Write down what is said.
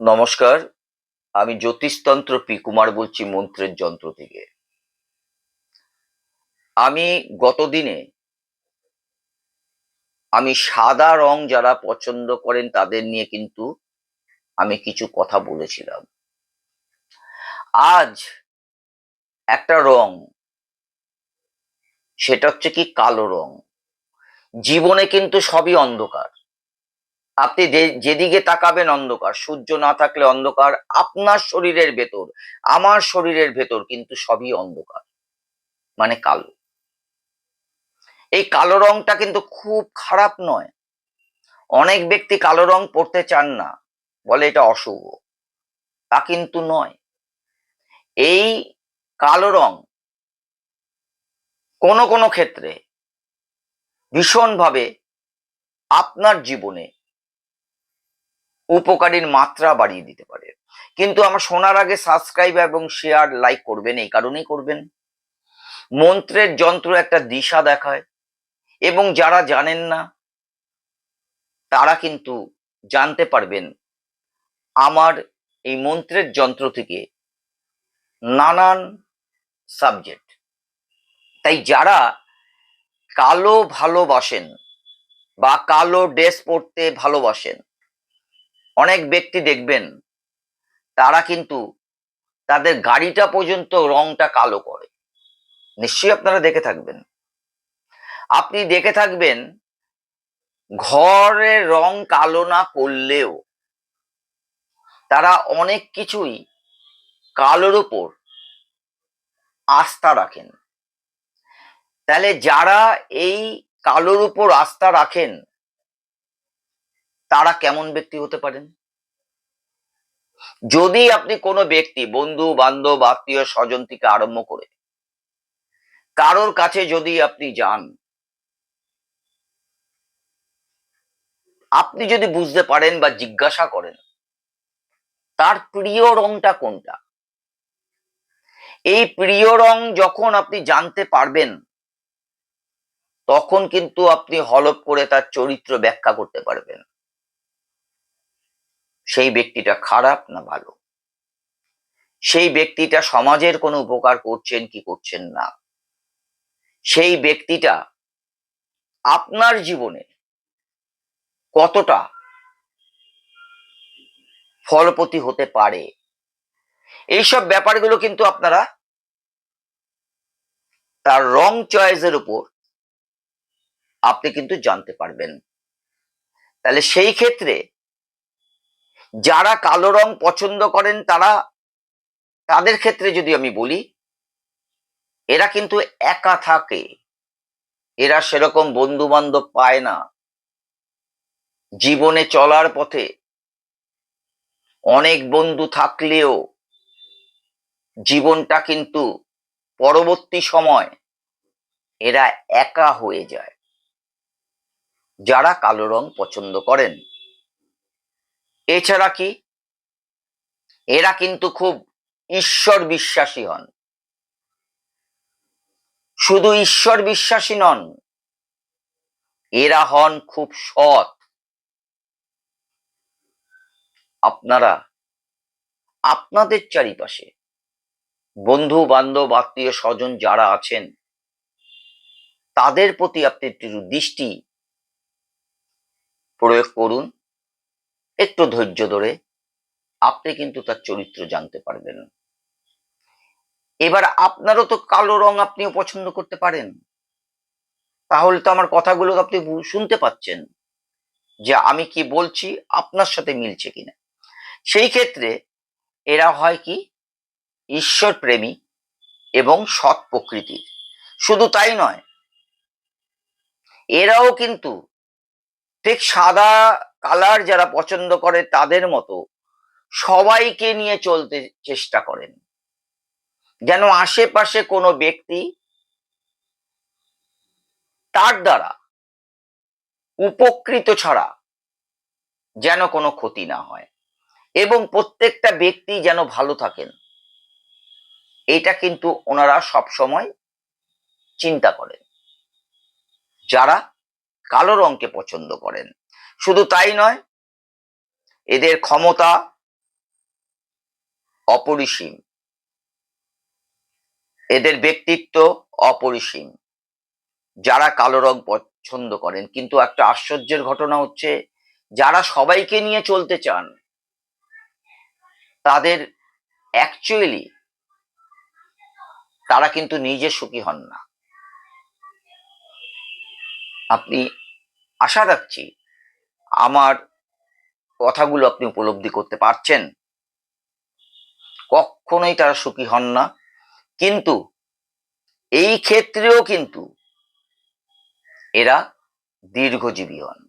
নমস্কার, আমি জ্যোতিষতন্ত্র পি কুমার বলছি মন্ত্রের যন্ত্র থেকে। আমি গতদিনে আমি সাদা রং যারা পছন্দ করেন তাদের নিয়ে কিন্তু আমি কিছু কথা বলেছিলাম। আজ একটা রং, সেটা হচ্ছে কি কালো রং। জীবনে কিন্তু সবই অন্ধকার। আপনি যেদিকে তাকাবেন অন্ধকার, সূর্য না থাকলে অন্ধকার আপনার শরীরের ভেতর, আমার শরীরের ভেতর কিন্তু সবই অন্ধকার মানে কালো। এই কালো রংটা কিন্তু খুব খারাপ নয়। অনেক ব্যক্তি কালো রং পড়তে চান না, বলে এটা অশুভ। তা কিন্তু নয়। এই কালো রং কোনো কোনো ক্ষেত্রে ভীষণভাবে আপনার জীবনে উপকারীর মাত্রা বাড়িয়ে দিতে পারে। কিন্তু আমার শোনার আগে সাবস্ক্রাইব এবং শেয়ার লাইক করবেন, এই কারণেই করবেন। মন্ত্রের যন্ত্র একটা দিশা দেখায়, এবং যারা জানেন না, তারা কিন্তু জানতে পারবেন আমার এই মন্ত্রের যন্ত্র থেকে নানান সাবজেক্ট তাই যারা কালো ভালোবাসেন বা কালো ড্রেস পরতে ভালোবাসেন অনেক ব্যক্তি দেখবেন, তারা কিন্তু তাদের গাড়িটা পর্যন্ত রংটা কালো করে। নিশ্চয়ই আপনারা দেখে থাকবেন। আপনি দেখে থাকবেন, ঘরের রং কালো না করলেও তারা অনেক কিছুই কালোর উপর আস্থা রাখেন। তাহলে যারা এই কালোর উপর আস্থা রাখেন তারা কেমন ব্যক্তি হতে পারেন? যদি আপনি কোনো ব্যক্তি, বন্ধু, বান্ধব, আত্মীয়, স্বজন থেকে আরম্ভ করে কারোর কাছে যদি আপনি যান, আপনি যদি বুঝতে পারেন বা জিজ্ঞাসা করেন, তার প্রিয় রংটা কোনটা? এই প্রিয় রং যখন আপনি জানতে পারবেন, তখন কিন্তু আপনি হলপ করে তার চরিত্র ব্যাখ্যা করতে পারবেন। সেই ব্যক্তিটা খারাপ না ভালো? সেই ব্যক্তিটা সমাজের কোনো উপকার করছেন কি করছেন না? সেই ব্যক্তিটা আপনার জীবনে কতটা ফলপতি হতে পারে? এইসব ব্যাপারগুলো কিন্তু আপনারা তার রং চয়েসের উপর আপনি কিন্তু জানতে পারবেন। তাহলে সেই ক্ষেত্রে যারা কালো রং পছন্দ করেন তারা, তাদের ক্ষেত্রে যদি আমি বলি, এরা কিন্তু একা থাকে। এরা সেরকম বন্ধু বান্ধব পায় না। জীবনে চলার পথে অনেক বন্ধু থাকলেও জীবনটা কিন্তু পরবর্তী সময় এরা একা হয়ে যায়। যারা কালো রং পছন্দ করেন। এছাড়া কি? এরা কিন্তু খুব ঈশ্বর বিশ্বাসী হন। শুধু ঈশ্বর বিশ্বাসী নন, এরা হন খুব সৎ। আপনারা, আপনাদের চারিপাশে বন্ধু বান্ধব আত্মীয় স্বজন যারা আছেন, তাদের প্রতি আপনি একটু দৃষ্টি প্রয়োগ করুন। একটু ধৈর্য ধরে আপনি কিন্তু তার চরিত্র জানতে পারবেন। এবার আপনারও তো কালো রং আপনিও পছন্দ করতে পারেন। তাহলে তো আমার কথাগুলো আপনি শুনতে পাচ্ছেন যে আমি কি বলছি, আপনার সাথে মিলছে কিনা। সেই ক্ষেত্রে এরা হয় কি? ঈশ্বর প্রেমী এবং সৎ প্রকৃতির। শুধু তাই নয়, এরাও কিন্তু ঠিক সাদা কালার যারা পছন্দ করে তাদের মতো সবাইকে নিয়ে চলতে চেষ্টা করেন। যেন আশেপাশে কোনো ব্যক্তি তার দ্বারা উপকৃত ছাড়া যেন কোনো ক্ষতি না হয় এবং প্রত্যেকটা ব্যক্তি যেন ভালো থাকেন, এটা কিন্তু ওনারা সব সময় চিন্তা করেন। যারা কালো রঙকে পছন্দ করেন। শুধু তাই নয়, এদের ক্ষমতা অপরিসীম। এদের ব্যক্তিত্ব অপরিসীম। যারা কালো রং পছন্দ করেন, কিন্তু একটা আশ্চর্যের ঘটনা হচ্ছে, যারা সবাইকে নিয়ে চলতে চান, তাদের অ্যাকচুয়ালি তারা কিন্তু নিজে সুখী হন না। আপনি আশা রাখছি আমার কথাগুলো আপনি উপলব্ধি করতে পারছেন? কখনোই তারা সুখী হন না। কিন্তু এই ক্ষেত্রেও কিন্তু এরা দীর্ঘজীবী হন।